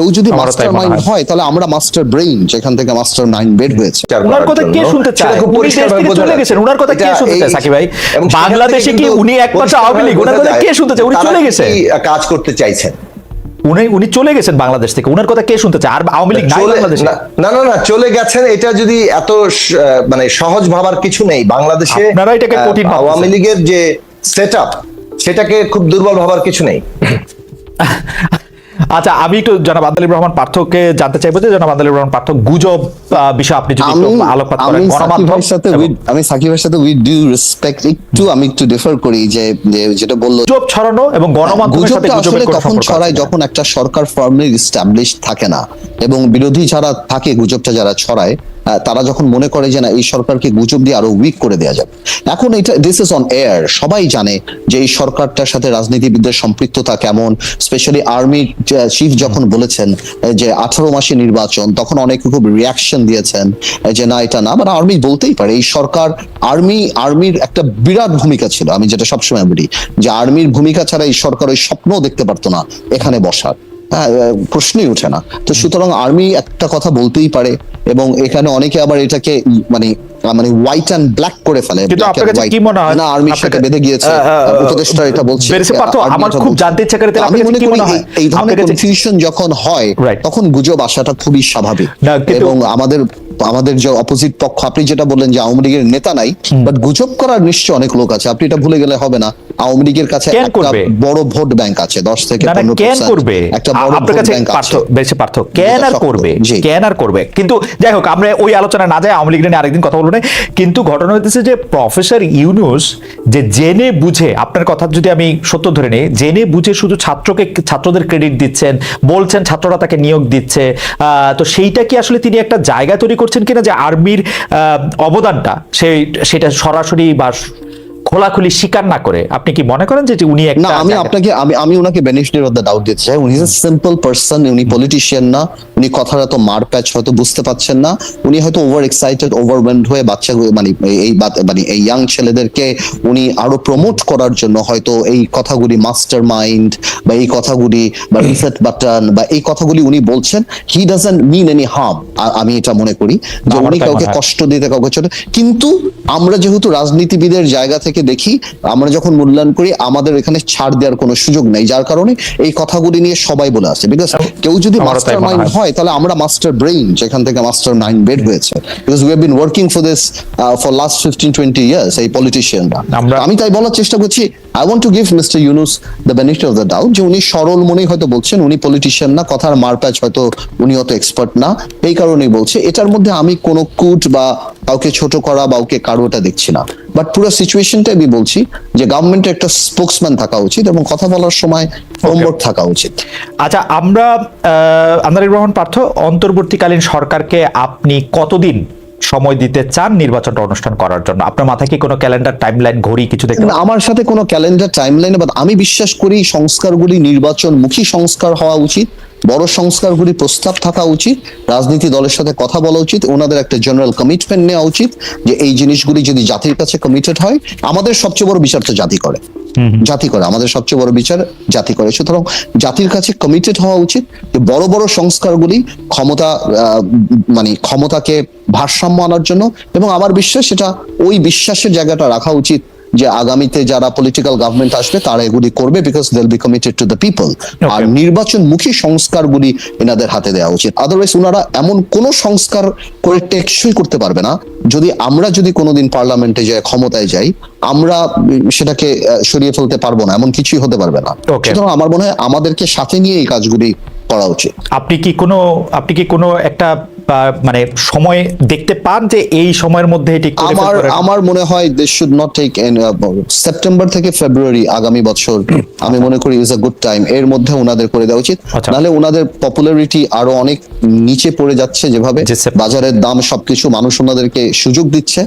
কেউ যদি master mind হয়। তাহলে আমরা মাস্টার ব্রেইন যেখান থেকে মাস্টার মাইন্ড বের হয়েছে। উনার কথা কে শুনতে চায়? উনি দেশ থেকে চলে গেছেন উনার কথা কে শুনতে চায় সাকিব ভাই? এবং বাংলাদেশে কি উনি একমাত্র আওয়ামী লীগ? উনার কথা কে শুনতে চায়? উনি চলে কি গেছেন কাজ করতে চাইছেন? উনি উনি চলে গেছেন বাংলাদেশ থেকে উনার কথা কে শুনতে চায়? আর আওয়ামী লীগ নাই চলে- বাংলাদেশে? না না না চলে গেছেন এটা যদি এত মানে সহজ ভাবার কিছু নেই বাংলাদেশে আপনারা এটাকে কঠিন। আওয়ামী লীগের যে সেট সেটাকে খুব দুর্বল ভাবার কিছু নেই। আচ্ছা আমি একটু জনাব আদালিব রহমান পার্থকে জানতে চাইব যে জনাব আদালিব রহমান পার্থক গুজব বিষয় আপনি যদি একটু আলোকপাত করেন গণমাধ্যমের সাথে আমি সাকিবের সাথে উইথ ডিউ রেসপেক্ট একটু আমি একটু ডিফার করি যে যেটা বলল গুজব ছড়ানো এবং গণমাধ্যমের সাথে গুজবের কোনো তখন ছড়ায় যখন একটা সরকার ফর্মলি এস্টাবলিশ থাকে না এবং বিরোধী যারা থাকে গুজবটা যারা ছড়ায় তারা যখন মনে করে যে না, এই সরকারকে গুজব দিয়ে আরও উইক করে দেওয়া যাবে। এখন এটা দিস ইজ অন এয়ার সবাই জানে যে এই সরকারটার সাথে রাজনীতিবিদদের সম্পৃক্ততা কেমন স্পেশালি আর্মি চিফ যখন বলেছেন যে আঠারো মাসে নির্বাচন, তখন অনেকে খুব রিয়াকশন দিয়েছেন যে না, এটা না মানে আর্মি বলতেই পারে। এই সরকার আর্মি আর্মির একটা বিরাট ভূমিকা ছিল, আমি যেটা সবসময় বলি, যে আর্মির ভূমিকা ছাড়া এই সরকার ওই স্বপ্নও দেখতে পারতো না এখানে বসার। হ্যাঁ প্রশ্নই ওঠে না। তো সুতরাং আর্মি একটা কথা বলতেই পারে এবং এখানে অনেকে আবার এটাকে মানে মানে হোয়াইট অ্যান্ড ব্ল্যাক করে ফেলে কিন্তু আপনার কাছে কি মনে হয়? না আর্মির সাথে বেঁধে গিয়েছে। আহ, আহ, উপদেষ্টা এটা বলছে। আমার খুব জানতে ইচ্ছা করে, আমি মনে করি মনে হয়? এই ধরনের কনফিউশন যখন হয় তখন গুজব আসাটা খুবই স্বাভাবিক। এবং আমাদের আমাদের যে অপোজিট পক্ষ আপনি যেটা বললেন যে আওয়ামী লীগের নেতা নাই বাট গুজব করার নিশ্চয় অনেক লোক আছে। আপনি এটা ভুলে গেলে হবে না। আওয়ামী লীগের কাছে একটা? বড় ভোট ব্যাংক আছে দশ থেকে না না পনেরো কেন করবে? একটা বড় ভোট ব্যাংক আছে। বেশি পার্থ। কেন আর করবে? কেন আর করবে? কিন্তু যাই হোক আমরা ওই আলোচনা না যাই আওয়ামী লীগ নিয়ে আরেকদিন কথা বলব না। কিন্তু ঘটনা হইতেছে যে প্রফেসর ইউনুস যে জেনে বুঝে আপনার কথা যদি আমি সত্য ধরে নিই জেনে বুঝে শুধু ছাত্রকে ছাত্রদের ক্রেডিট দিচ্ছেন বলছেন ছাত্ররা তাকে নিয়োগ দিচ্ছে আহ, তো সেইটা কি আসলে তিনি একটা জায়গা তৈরি করছেন? কিনা যে আর্মির অবদানটা সেই সেটা সরাসরি বা খোলাখুলি স্বীকার না করে আপনি কি মনে করেন যে উনি একটা না আমি আপনাকে আমি আমি ওনাকে বেনিফিট অফ দ্য ডাউট দিতে চাই। উনি সিম্পল পার্সন উনি পলিটিশিয়ান না উনি কথাটা তো মার প্যাচ হয়তো বুঝতে পাচ্ছেন না। উনি হয়তো ওভার এক্সাইটেড ওভারওয়েলড হয়ে বাচ্চা মানে এই- মানে এই ইয়াং ছেলেদেরকে উনি আরও প্রমোট করার জন্য হয়তো এই কথাগুলি মাস্টার মাইন্ড বা এই কথাগুলি বা রিসেট বাটন বা এই কথাগুলি উনি বলছেন he doesn't mean any harm আমি এটা মনে করি যে উনি কাউকে কষ্ট দিতে কাউকে ছোট কিন্তু আমরা যেহেতু রাজনীতিবিদের জায়গা থেকে দেখি আমরা যখন মূল্যায়ন করি আমাদের এখানে ছাড় দেওয়ার কোনো সুযোগ নেই যার কারণে এই কথাগুলি নিয়ে সবাই বলে আসছে বিকজ কেউ যদি মাস্টার মাইন্ড হয়। তাহলে আমরা মাস্টার ব্রেইন যেখান থেকে মাস্টার মাইন্ড বের হয়েছে because we have been working for this for last fifteen twenty years এই পলিটিশিয়ানরা আমি তাই বলার চেষ্টা করছি I want to give mister Yunus the benefit of the doubt যে উনি সরল মনেই হয়তো বলছেন উনি পলিটিশিয়ান না কথার মারপ্যাচ হয়তো উনি অত এক্সপার্ট না এই কারণেই বলছে। এটার মধ্যে আমি কোনো কুট বা কাউকে ছোট করা বা ওকে কারোটা দেখছি না। বাট পুরো সিচুয়েশনটা আমি বলছি যে গভর্নমেন্টের একটা স্পোক্সম্যান থাকা উচিত এবং কথা বলার সময় হোমওয়ার্ক থাকা উচিত। আচ্ছা আমরা আন্দারির রহমান পার্থ অন্তর্বর্তীকালীন সরকারকে আপনি কতদিন সময় দিতে চান নির্বাচনটা অনুষ্ঠান করার জন্য? আপনার মাথায় কি কোনো ক্যালেন্ডার টাইমলাইন ঘড়ি কিছু দেখতে আমার সাথে কোনো ক্যালেন্ডার টাইমলাইন বাট আমি বিশ্বাস করি সংস্কারগুলি নির্বাচনমুখী সংস্কার হওয়া উচিত বড় সংস্কারগুলি প্রস্তাব থাকা উচিত রাজনীতি দলের সাথে কথা বলা উচিত ওনাদের একটা জেনারেল কমিটমেন্ট নেওয়া উচিত যে এই জিনিসগুলি যদি জাতির কাছে কমিটেড হয় আমাদের সবচেয়ে বড় বিচার তো জাতি করে। জাতি করে, আমাদের সবচেয়ে বড় বিচার জাতি করে। সুতরাং জাতির কাছে কমিটেড হওয়া উচিত যে বড় বড় সংস্কারগুলি ক্ষমতা মানে ক্ষমতাকে ভারসাম্য আনার জন্য এবং আমার বিশ্বাস সেটা ওই বিশ্বাসের জায়গাটা রাখা উচিত যে আগামীতে যারা পলিটিক্যাল গভর্নমেন্ট আসবে তারা এগুলি করবে because they'll be committed to the people আর নির্বাচনমুখী সংস্কারগুলি এনাদের হাতে দেওয়া উচিত। আদারওয়াইজ ওনারা এমন কোন সংস্কার করে টেকসই করতে পারবে না। যদি আমরা যদি কোনোদিন পার্লামেন্টে যাই ক্ষমতায় যাই আমরা সেটাকে সরিয়ে ফেলতে পারব না এমন কিছুই হতে পারবে না। সুতরাং আমার মনে হয় আমাদেরকে সাথে নিয়ে এই কাজগুলি করা উচিত। আপনি কি কোনো আপনি কি কোনো একটা মানে সময় দেখতে পান যে এই সময়ের মধ্যে এটি আমার আমার মনে হয় this should not take September থেকে ফেব্রুয়ারি আগামী বছর আমি মনে করি ইজ আ গুড টাইম এর মধ্যে ওনাদের করে দেওয়া উচিত। আচ্ছা। নাহলে ওনাদের পপুলারিটি আরও অনেক নিচে পড়ে যাচ্ছে যেভাবে বাজারের দাম সবকিছু মানুষ ওনাদেরকে সুযোগ দিচ্ছে।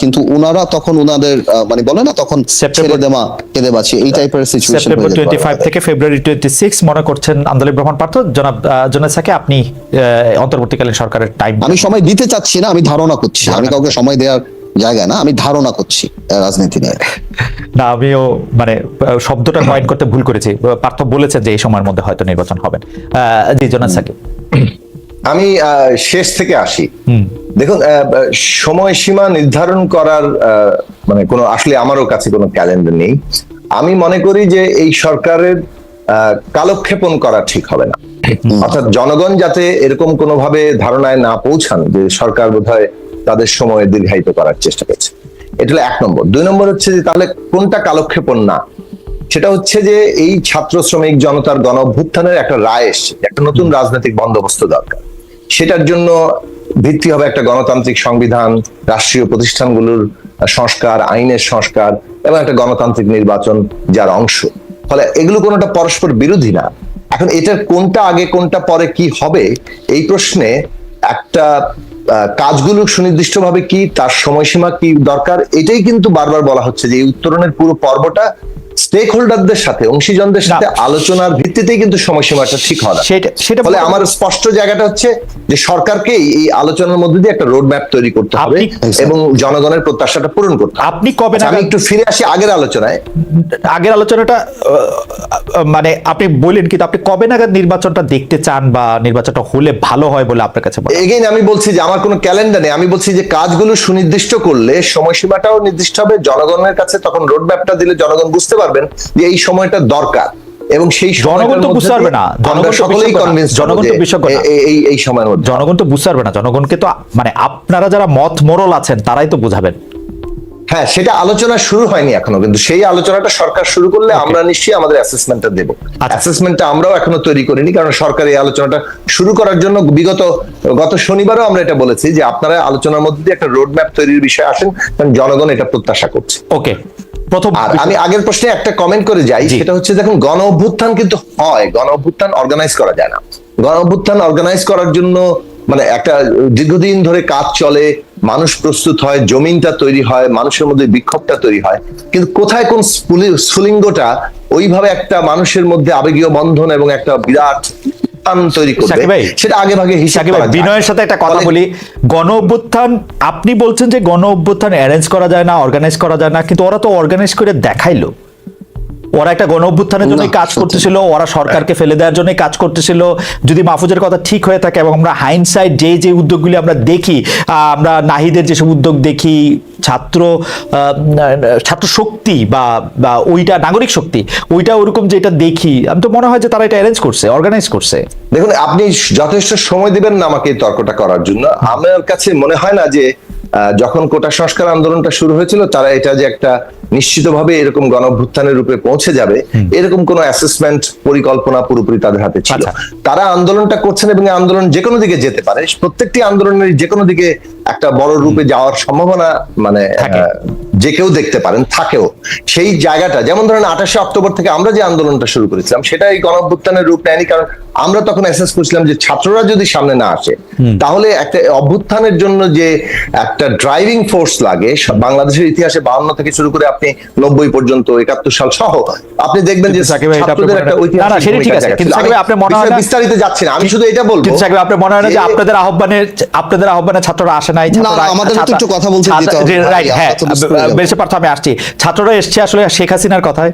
কিন্তু ওনারা তখন ওনাদের মানে বলে না তখন ছেড়ে দেওয়া কেঁদে বাঁচি এই টাইপের সিচুয়েশন সেপ্টেম্বর টোয়েন্টি ফাইভ থেকে ফেব্রুয়ারি টোয়েন্টি সিক্স মনে করছেন আন্দোলন রহমান পার্থ। জনাব জোনেসাকে আপনি আহ, অন্তর্বর্তীকালীন সরকারের টাইম আমি সময় দিতে চাচ্ছি না আমি ধারণা করছি। আমি কাউকে সময় দেওয়ার জায়গায় না আমি ধারণা করছি আহ, রাজনীতি নিয়ে। না আমিও মানে শব্দটা কয়েন করতে ভুল করেছি। পার্থ বলেছেন যে এই সময়ের মধ্যে হয়তো নির্বাচন হবেন জি জোনাস সাকিব। আমি শেষ থেকে আসি। দেখুন আহ, সময়সীমা নির্ধারণ করার আহ, মানে কোনো আসলে আমারও কাছে কোনো ক্যালেন্ডার নেই। আমি মনে করি যে এই সরকারের আহ, কালক্ষেপণ করা ঠিক হবে না। অর্থাৎ জনগণ যাতে এরকম কোনোভাবে ধারণায় না পৌঁছান যে সরকার বোধহয় তাদের সময় দীর্ঘায়িত করার চেষ্টা করছে। এটা হলো এক নম্বর। দুই নম্বর হচ্ছে যে তাহলে কোনটা কালক্ষেপণ না? সেটা হচ্ছে যে এই ছাত্র শ্রমিক জনতার গণ অভ্যুত্থানের একটা রায় এসছে একটা নতুন রাজনৈতিক বন্দোবস্ত দরকার। সেটার জন্য ভিত্তি হবে একটা গণতান্ত্রিক সংবিধান রাষ্ট্রীয় প্রতিষ্ঠানগুলোর সংস্কার আইনের সংস্কার এবং একটা গণতান্ত্রিক নির্বাচন যার অংশ। ফলে এগুলো কোনোটা পরস্পর বিরোধী না। এখন এটার কোনটা আগে, কোনটা পরে কি হবে, এই প্রশ্নে একটা কাজগুলো সুনির্দিষ্টভাবে কি, তার সময়সীমা কি দরকার, এটাই কিন্তু বারবার বলা হচ্ছে যে এই উত্তরণের পুরো পর্বটা স্টেক হোল্ডারদের সাথে অংশীজনদের সাথে আলোচনার ভিত্তিতেই কিন্তু সময়সীমাটা ঠিক হয় সেটা- সেটা বলা- আমার স্পষ্ট জায়গাটা হচ্ছে যে সরকারকে এই আলোচনার মধ্যে দিয়ে একটা রোড ম্যাপ তৈরি করতে হবে এবং জনগণের প্রত্যাশাটা পূরণ করতে আপনি কবে আচ্ছা, আমি একটু ফিরে আসি আগের আলোচনায়। আগের আলোচনাটা মানে আপনি বললেন কিন্তু আপনি কবে নাগাদ নির্বাচনটা দেখতে চান বা নির্বাচনটা হলে ভালো হয় বলে আপনার কাছে এগেইন আমি বলছি যে আমার কোনো ক্যালেন্ডার নেই। আমি বলছি যে কাজগুলো সুনির্দিষ্ট করলে সময়সীমাটাও নির্দিষ্ট হবে। জনগণের কাছে তখন রোড ম্যাপটা দিলে জনগণ বুঝতে পারবেন যে এই সময়টা দরকার। এবং সেই জনগণ তো বুঝতে পারবে না। জনগণ সকলেই কনভিন্স জনগণ তো না। এই এই সময়ের মধ্যে। জনগণ তো বুঝতে পারবে না। জনগণকে তো মানে আপনারা যারা মত মোরল আছেন তারাই তো বুঝাবেন। হ্যাঁ সেটা আলোচনা শুরু হয়নি এখনও কিন্তু সেই আলোচনাটা সরকার শুরু করলে আমরা নিশ্চয়ই আমাদের অ্যাসেসমেন্টটা দেবো। আচ্ছা। অ্যাসেসমেন্টটা আমরাও এখনও তৈরি করিনি কারণ সরকার এই আলোচনাটা শুরু করার জন্য বিগত গত শনিবারও আমরা এটা বলেছি যে আপনারা আলোচনার মধ্যে দিয়ে একটা রোড ম্যাপ তৈরির বিষয়ে আসেন কারণ জনগণ এটা প্রত্যাশা করছে। ওকে প্রথম আমি আগের প্রশ্নে একটা কমেন্ট করে যাই সেটা হচ্ছে দেখুন গণ অভ্যুত্থান কিন্তু হয় গণ অভ্যুত্থান অর্গানাইজ করা যায় না। গণ অভ্যুত্থান অর্গানাইজ করার জন্য মানে একটা দীর্ঘদিন ধরে কাজ চলে মানুষ প্রস্তুত হয় জমিনটা তৈরি হয় মানুষের মধ্যে বিক্ষোভটা তৈরি হয়। কিন্তু কোথায় কোন স্ফুলি- স্ফুলিঙ্গটা ওইভাবে একটা মানুষের মধ্যে আবেগীয় বন্ধন এবং একটা বিরাট উত্থান তৈরি করবে সেটা আগে ভাগে হিসাব বিনয়ের সাথে একটা কথা বলি। গণ অভ্যুত্থান আপনি বলছেন যে গণ অভ্যুত্থান অ্যারেঞ্জ করা যায় না অর্গানাইজ করা যায় না কিন্তু ওরা তো অর্গানাইজ করে দেখাইলো। ওরা একটা গণ অভ্যুত্থানের জন্য কাজ। করতেছিল ওরা সরকারকে ফেলে দেওয়ার জন্য কাজ করতেছিল। যদি মাহফুজের কথা ঠিক হয়ে থাকে এবং আমরা হাইন্ডসাইড যে যে উদ্যোগগুলি আমরা দেখি আমরা নাহিদের যেসব উদ্যোগ দেখি ছাত্র ছাত্র শক্তি বা বা ওইটা নাগরিক শক্তি ওইটা ওরকম যেটা দেখি আমি তো মনে হয় যে তারা এটা অ্যারেঞ্জ করছে অর্গানাইজ করছে। দেখুন আপনি যথেষ্ট সময় দিবেন না আমাকে এই তর্কটা করার জন্য। আমার কাছে মনে হয় না যে যখন কোটা সংস্কার আন্দোলনটা শুরু হয়েছিল তারা এটা যে একটা নিশ্চিতভাবে এরকম গণভ্যুত্থানের রূপে পৌঁছে যাবে এরকম কোনো অ্যাসেসমেন্ট পরিকল্পনা পুরোপুরি তাদের হাতে ছিল আচ্ছা। তারা আন্দোলনটা করছেন এবং আন্দোলন যে কোনো দিকে যেতে পারে প্রত্যেকটি আন্দোলনের যে কোনো দিকে একটা বড় রূপে যাওয়ার সম্ভাবনা মানে যে কেউ দেখতে পারেন থাকেও। সেই জায়গাটা যেমন ধরেন আঠাশে অক্টোবর থেকে আমরা যে আন্দোলনটা শুরু করেছিলাম সেটা এই গণঅভ্যুত্থানের রূপ নেয়নি কারণ আমরা তখন অ্যাসেস করছিলাম যে ছাত্ররা যদি সামনে না আসে তাহলে একটা অভ্যুত্থানের জন্য যে একটা ড্রাইভিং ফোর্স লাগে বাংলাদেশের ইতিহাসে বাহান্ন থেকে শুরু করে আপনি নব্বই পর্যন্ত একাত্তর সাল সহ আপনি দেখবেন যে ছাত্রদের একটা ঐতিহাসিক বিস্তারিত যাচ্ছি না আমি শুধু এটা বলব আপনার মনে হয় না যে যে- আপনাদের আহ্বানে আপনাদের আহ্বানে ছাত্ররা আসে নাই না, না, আমাদের একটু কথা বলতে দিতে হবে। রাইট হ্যাঁ। বেশি পার্থ আমি আসছি। ছাত্ররা এসছে আসলে শেখ হাসিনার কথায়?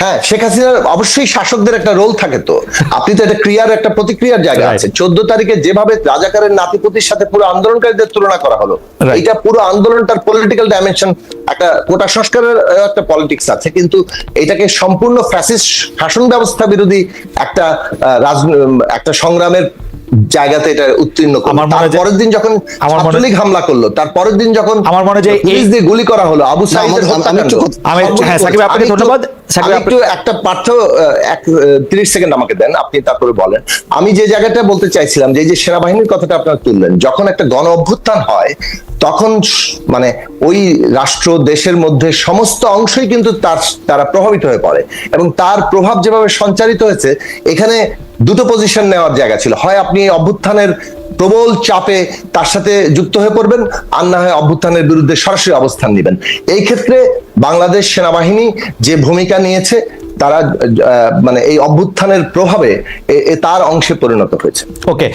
হ্যাঁ শেখ হাসিনার অবশ্যই শাসকদের একটা রোল থাকে তো। আপনি তো এটা ক্রিয়ার একটা প্রতিক্রিয়ার জায়গা আছে। চোদ্দ তারিখে যেভাবে রাজাকারের নাতিপতির সাথে পুরো আন্দোলনকারীদের তুলনা করা হলো এটা পুরো আন্দোলনটার পলিটিক্যাল ডাইমেনশন একটা কোটা সংস্কারের একটা পলিটিক্স আছে। কিন্তু এটাকে সম্পূর্ণ ফ্যাসিস্ট শাসন ব্যবস্থা বিরোধী একটা রাজ- একটা সংগ্রামের জায়গাতে এটা উত্তীর্ণ আমার মনে হয় পরের দিন যখন আমার মনে- হামলা করল তার পরের দিন যখন আমার মনে হয় যে এই- দিয়ে গুলি করা হলো আবু সাইদ আমি হ্যাঁ, সাকিব, আপনাকে ধন্যবাদ। একটু একটা পার্থ এক তিরিশ সেকেন্ড আমাকে দেন আপনি তারপরে বলেন। আমি যে জায়গাটা বলতে চাইছিলাম যে এই যে সেনাবাহিনীর কথাটা আপনারা তুললেন যখন একটা গণ অভ্যুত্থান হয় তখন মানে ওই রাষ্ট্র দেশের মধ্যে সমস্ত অংশই কিন্তু তার তারা প্রভাবিত হয়ে পড়ে। এবং তার প্রভাব যেভাবে সঞ্চারিত হয়েছে এখানে দুটো পজিশন নেওয়ার জায়গা ছিল। হয় আপনি অভ্যুত্থানের প্রবল চাপে তার সাথে যুক্ত হয়ে পড়বেন আর না হয় অভ্যুত্থানের বিরুদ্ধে সরাসরি অবস্থান নেবেন। এই ক্ষেত্রে বাংলাদেশ সেনাবাহিনী যে ভূমিকা নিয়েছে, তারা মানে এই অভ্যুত্থানের প্রভাবে তার অংশে পরিণত হয়েছে। ওকে